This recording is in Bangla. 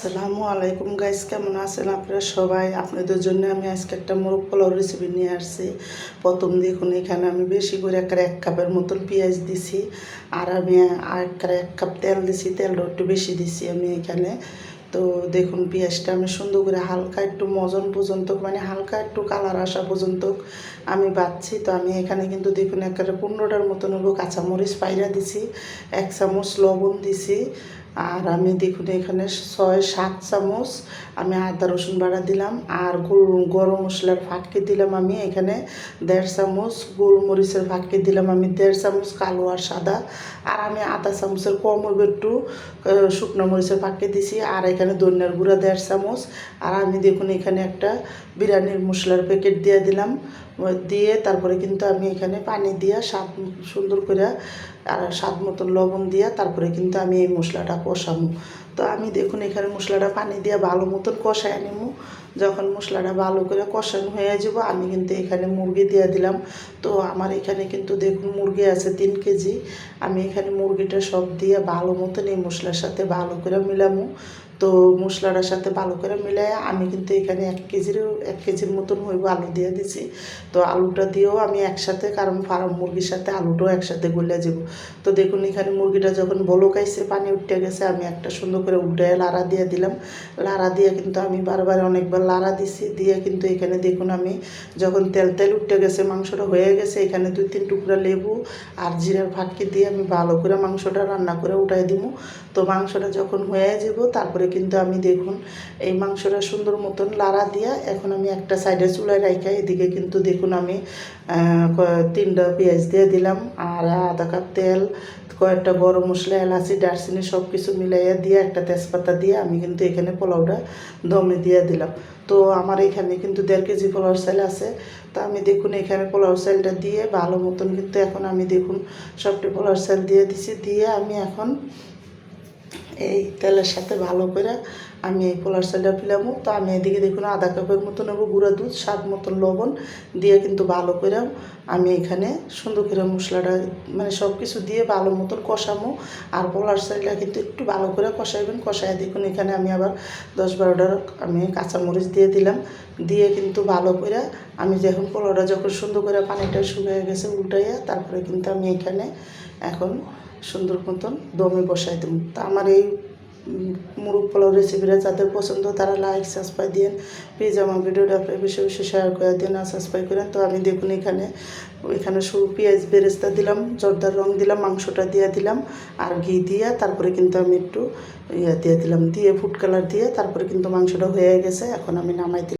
আসসালামু আলাইকুম গাইস কেমন আছেন আপনারা সবাই? আপনাদের জন্য আমি আজকে একটা মোরগ পোলাও রেসিপি নিয়ে আসছি। প্রথম দেখুন, এখানে আমি বেশি করে একটা এক কাপের মতন পেঁয়াজ দিছি, আর আমি একটা এক কাপ তেল দিছি তেলটা একটু বেশি দিছি আমি এখানে। তো দেখুন, পেঁয়াজটা আমি সুন্দর করে হালকা একটু মজন পর্যন্ত মানে হালকা একটু কালার আসা পর্যন্ত আমি বাচ্ছি তো আমি এখানে কিন্তু দেখুন একেবারে পনেরোটার মতন হলো কাঁচামরিচ পায়রা দিছি, এক চামচ লবণ দিছি আর আমি দেখুন এখানে ছয়, সাত চামচ আমি আদা, রসুন বাড়া দিলাম। আর গরম মশলার ফাঁকি দিলাম আমি এখানে দেড় চামচ, গোলমরিচের ফাঁকি দিলাম আমি দেড় চামচ, কালো আর সাদা। আর আমি আধা চামচের কম একটু শুকনো মরিচের ফাঁকি দিছি। আর এখানে ধনিয়ার গুঁড়া দেড় চামচ। আর আমি দেখুন এখানে একটা বিরিয়ানির মশলার প্যাকেট দিয়ে দিলাম। দিয়ে তারপরে কিন্তু আমি এখানে পানি দিয়া স্বাদ সুন্দর করে আর স্বাদ মতন লবণ দিয়া তারপরে কিন্তু আমি এই মশলাটা কষামু। তো আমি দেখুন এখানে মশলাটা পানি দিয়ে ভালো মতন কষায় নিমু। যখন মশলাটা ভালো করে কষানো হয়ে যাব, আমি কিন্তু এখানে মুরগি দিয়ে দিলাম। তো আমার এখানে কিন্তু দেখুন মুরগি আছে তিন কেজি। আমি এখানে মুরগিটা সব দিয়ে ভালো মতন এই মশলার সাথে ভালো করে মিলামু। তো মশলাটার সাথে ভালো করে মিলাই আমি কিন্তু এখানে এক কেজির এক কেজির মতন হইব আলু দিয়ে দিছি। তো আলুটা দিয়েও আমি একসাথে, কারণ ফার্ম মুরগির সাথে আলুটাও একসাথে গলে যাব তো দেখুন, এখানে মুরগিটা যখন বলকাইছে পানি উঠে গেছে, আমি একটা সুন্দর করে উঠে লাড়া দিয়ে দিলাম। লাড়া দিয়ে কিন্তু আমি বারবার অনেকবার লাড়া দিছি, দিয়ে কিন্তু এখানে দেখুন আমি যখন তেল তেল উঠে গেছে, মাংসটা হয়ে গেছে, এখানে দুই, তিন টুকরা লেবু আর জিরার ফাটকি দিয়ে আমি ভালো করে মাংসটা রান্না করে উঠাই দিব তো মাংসটা যখন হয়ে যাব তারপরে কিন্তু আমি দেখুন, এই মাংসটা সুন্দর মতন লাড়া দিয়া এখন আমি একটা সাইডে চুলায় রাখা এদিকে কিন্তু দেখুন আমি তিনটা পেঁয়াজ দিয়ে দিলাম, আর আধা কাপ তেল, কয়েকটা গরম মশলা, এলাচি, দারচিনি সব কিছু মিলাইয়া দিয়ে একটা তেজপাতা দিয়ে আমি কিন্তু এখানে পোলাওটা দমে দিয়ে দিলাম। তো আমার এখানে কিন্তু দেড় কেজি পোলাও চাল আছে, তো আমি দেখুন এখানে পোলাও চালটা দিয়ে ভালো মতন কিন্তু এখন আমি দেখুন সবটি পোলাও চাল দিয়ে দিছি, দিয়ে আমি এখন এই তেলের সাথে ভালো করে আমি এই পোলার চালটা ফিলামো তো আমি এদিকে দেখুন আধা কাপের মতো নেব গুঁড়া দুধ, স্বাদ মতন লবণ দিয়ে কিন্তু ভালো করে আমি এখানে সুন্দর করে মশলাটা মানে সব কিছু দিয়ে ভালো মতন কষামো আর পোলার চালটা কিন্তু একটু ভালো করে কষাইবেন। কষাই দেখুন এখানে আমি আবার দশ বারোটার আমি কাঁচামরিচ দিয়ে দিলাম। দিয়ে কিন্তু ভালো করে আমি যখন পোলাওটা যখন সুন্দর করে পানিটা শুকিয়ে গেছে, উল্টাইয়া তারপরে কিন্তু আমি এখানে এখন সুন্দর মতন দমে বসাই দেবো। তা আমার এই মুরগ পোলাও রেসিপিটা যাদের পছন্দ তারা লাইক সাবস্ক্রাইব দিন প্লিজ আমার ভিডিওটা আপনি বেশি বেশি শেয়ার করে দিন আর সাবস্ক্রাইব করেন। তো আমি দেখুন এখানে এখানে শুরু পেঁয়াজ বেরেস্তা দিলাম, জর্দার রং দিলাম, মাংসটা দিয়ে দিলাম আর ঘি দিয়ে তারপরে কিন্তু আমি একটু ইয়ে দিয়ে দিলাম, দিয়ে ফুড কালার দিয়ে তারপরে কিন্তু মাংসটা হয়ে গেছে, এখন আমি নামাই দিলাম।